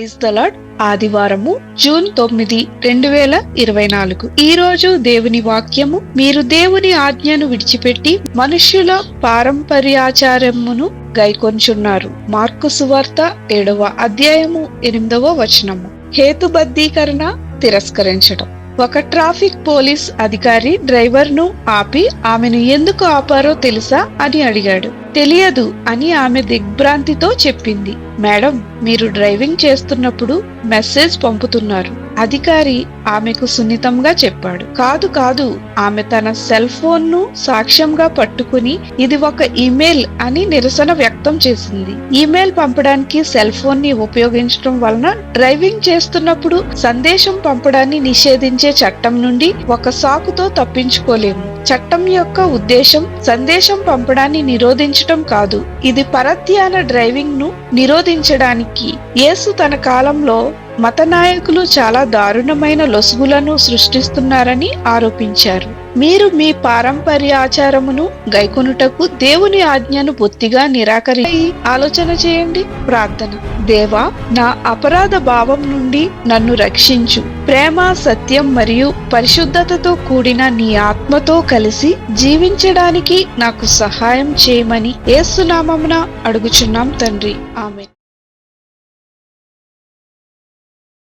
Praise the Lord ఆదివారము June తొమ్మిది రెండు వేల ఇరవై నాలుగు. ఈ రోజు దేవుని వాక్యము మీరు దేవుని ఆజ్ఞను విడిచిపెట్టి మనుష్యుల పారంపర్యాచారమును గైకొంచున్నారు. మార్కు సువార్త ఏడవ అధ్యాయము ఎనిమిదవ వచనము. హేతుబద్ధీకరణ తిరస్కరించడం. ఒక ట్రాఫిక్ పోలీస్ అధికారి డ్రైవర్ను ఆపి ఆమెను ఎందుకు ఆపారో తెలుసా అని అడిగాడు. తెలియదు అని ఆమె దిగ్భ్రాంతితో చెప్పింది. మేడం మీరు డ్రైవింగ్ చేస్తున్నప్పుడు మెసేజ్ పంపుతున్నారు అధికారి ఆమెకు సున్నితంగా చెప్పాడు. కాదు కాదు ఆమె తన సెల్ ఫోన్ను సాక్ష్యంగా పట్టుకుని ఇది ఒక ఇమెయిల్ అని నిరసన వ్యక్తం చేసింది. ఇమెయిల్ పంపడానికి సెల్ ఫోన్ని ఉపయోగించడం వలన డ్రైవింగ్ చేస్తున్నప్పుడు సందేశం పంపడాన్ని నిషేధించే చట్టం నుండి ఒక సాకుతో తప్పించుకోలేము. చట్టం యొక్క ఉద్దేశం సందేశం పంపడాన్ని నిరోధించ నిరోధించటం కాదు. ఇది పరధ్యాన డ్రైవింగ్ను నిరోధించడానికి యేసు తన కాలంలో మత నాయకులు చాలా దారుణమైన లొసుగులను సృష్టిస్తున్నారని ఆరోపించారు. మీరు మీ పారంపర్య ఆచారమును గైకొనుటకు దేవుని ఆజ్ఞను బొత్తిగా నిరాకరి ఆలోచన చేయండి. ప్రార్థన. దేవా నా అపరాధ భావం నుండి నన్ను రక్షించు. ప్రేమ సత్యం మరియు పరిశుద్ధతతో కూడిన నీ ఆత్మతో కలిసి జీవించడానికి నాకు సహాయం చేయమని ఏసునామమున అడుగుచున్నాం తండ్రి. ఆమె